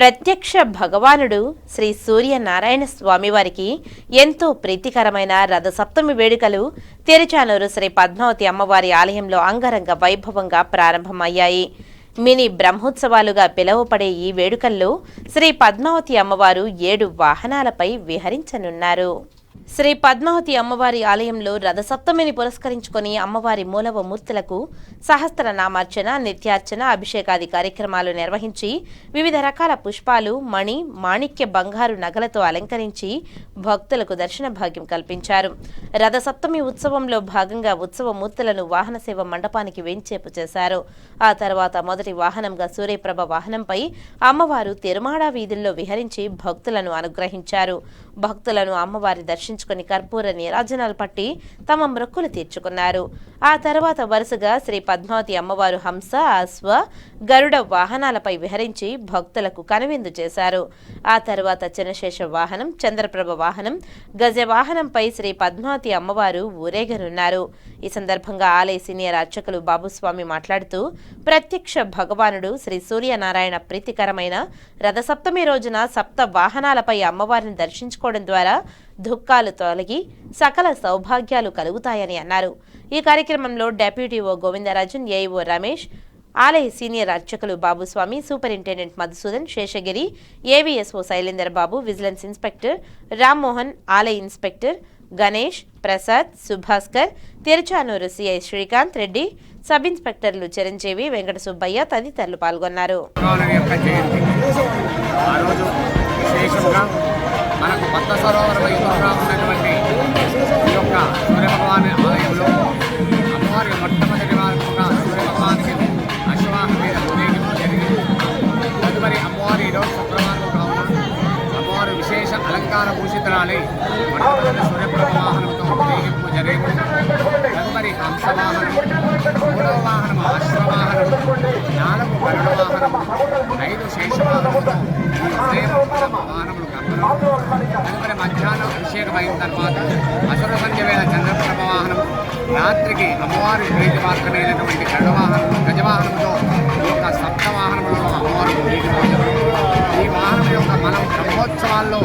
ప్రత్యక్ష భగవానుడు శ్రీ సూర్యనారాయణ స్వామివారికి ఎంతో ప్రీతికరమైన రథసప్తమి వేడుకలు తిరుచానూరు శ్రీ పద్మావతి అమ్మవారి ఆలయంలో అంగరంగ వైభవంగా ప్రారంభమయ్యాయి. మినీ బ్రహ్మోత్సవాలుగా పిలువపడే ఈ వేడుకల్లో శ్రీ పద్మావతి అమ్మవారు ఏడు వాహనాలపై విహరించనున్నారు. శ్రీ పద్మావతి అమ్మవారి ఆలయంలో రథసప్తమిని పురస్కరించుకొని అమ్మవారి మూలవ మూర్తులకు సహస్రనామార్చన నిత్యార్చన అభిషేకాది కార్యక్రమాలు నిర్వహించి వివిధ రకాల పుష్పాలు మణి మాణిక్య బంగారు నగలతో అలంకరించి భక్తులకు దర్శన భాగ్యం కల్పించారు. రథసప్తమి ఉత్సవంలో భాగంగా ఉత్సవ మూర్తులను వాహన సేవ మండపానికి వెంచేపు చేశారు. ఆ తర్వాత మొదటి వాహనంగా సూర్యప్రభ వాహనంపై అమ్మవారు తిరుమాడ వీధుల్లో విహరించి భక్తులను అనుగ్రహించారు. భక్తులను అమ్మవారి దర్శించుకుని కర్పూర నీరాజనాలు పట్టి తమ మొక్కులు తీర్చుకున్నారు. ఆ తర్వాత వరుసగా శ్రీ పద్మావతి అమ్మవారు హంస అశ్వ గరుడ వాహనాలపై విహరించి భక్తులకు కనువిందు చేశారు. ఆ తర్వాత చినశేష వాహనం చంద్రప్రభ వాహనం గజ వాహనంపై శ్రీ పద్మావతి అమ్మవారు ఊరేగనున్నారు. ఈ సందర్భంగా ఆలయ సీనియర్ అర్చకులు బాబుస్వామి మాట్లాడుతూ ప్రత్యక్ష భగవానుడు శ్రీ సూర్యనారాయణ ప్రీతికరమైన రథసప్తమి రోజున సప్త వాహనాలపై అమ్మవారిని దర్శించుకోవడం ద్వారా దుఃఖాలు తొలగి సకల సౌభాగ్యాలు కలుగుతాయని అన్నారు. ఈ కార్యక్రమంలో deputy EO Govindarajan AEO Ramesh ఆలయ సీనియర్ అర్చకులు Babuswami superintendent Madhusudan Seshagiri AVSO Shailender Babu vigilance inspector Rammohan ఆలయ inspector Ganesh Prasad Subhaskar Tiruchanur CI Srikanth Reddy sub ఇన్స్పెక్టర్లు Chiranjeevi Venkata Subbaiah తదితరులు పాల్గొన్నారు. మనకు కొత్త సరోవరం ఈ యొక్క సూర్యభగవాన్ ఆలయంలో అలంకార భూషితరాలై మొట్టమొదటి సూర్యప్రభ వాహనంతో ఊరేగింపు జరిగింది. తదుపరి హంసవాహనం మూడవ వాహనం అశ్వవాహనం నాలుగు గరుడ వాహనం ఐదు శేషవాహనముతో ఈ ఉదయం వాహనములు తదుపరి మధ్యాహ్నం అభిషేకం అయిన తర్వాత అసుర సంధ్య వేళ చంద్రప్రభ వాహనం రాత్రికి అమ్మవారి ప్రీతి మార్గమైనటువంటి గరుడ వాహనం గజవాహనంతో ఈ యొక్క సప్త వాహనంలో అమ్మవారు ఊరేగిపోతారు ఈ వాహనం యొక్క మనం బ్రహ్మోత్సవాల్లో